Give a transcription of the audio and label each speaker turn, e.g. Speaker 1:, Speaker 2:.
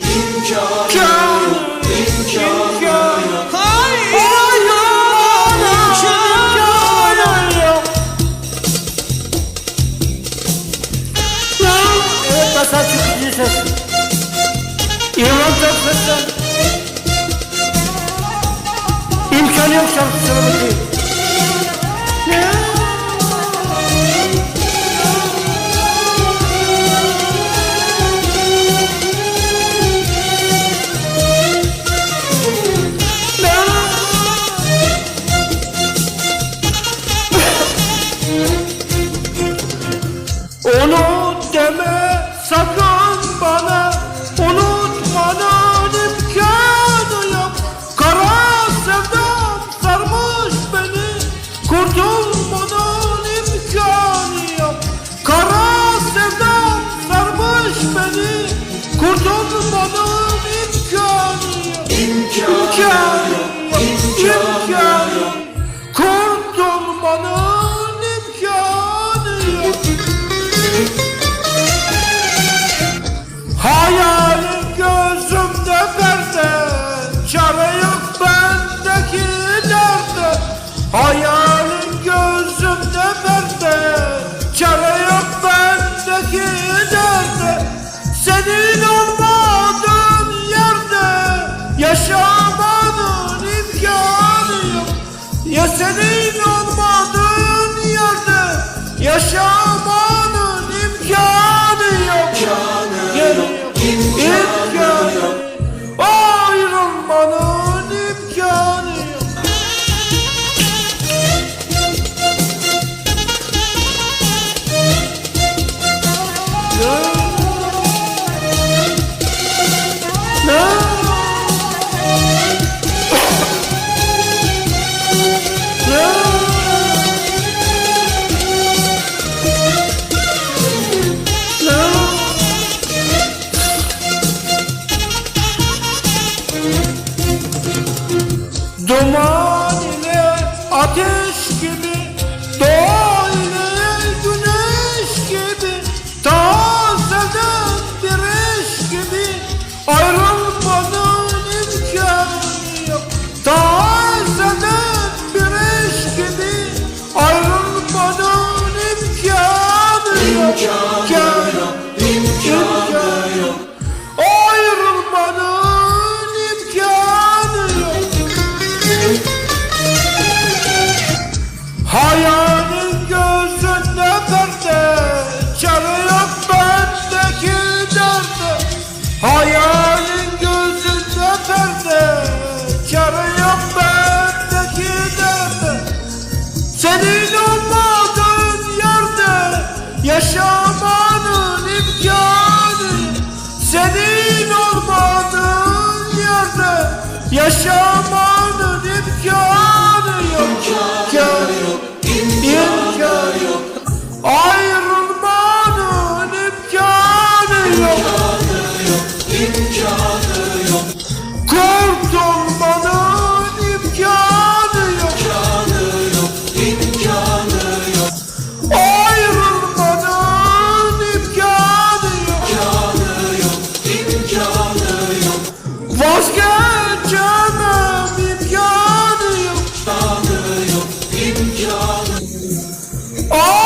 Speaker 1: İmkanı yok, imkanı yok.
Speaker 2: Hayır, hayır, imkanı yok. Evet, basar çıkıcı ses. İrman çok sesler. İmkanı yok şarkı söylemek yaşamanın imkanı yok Ya senin o তোমার Yaşamak Oh!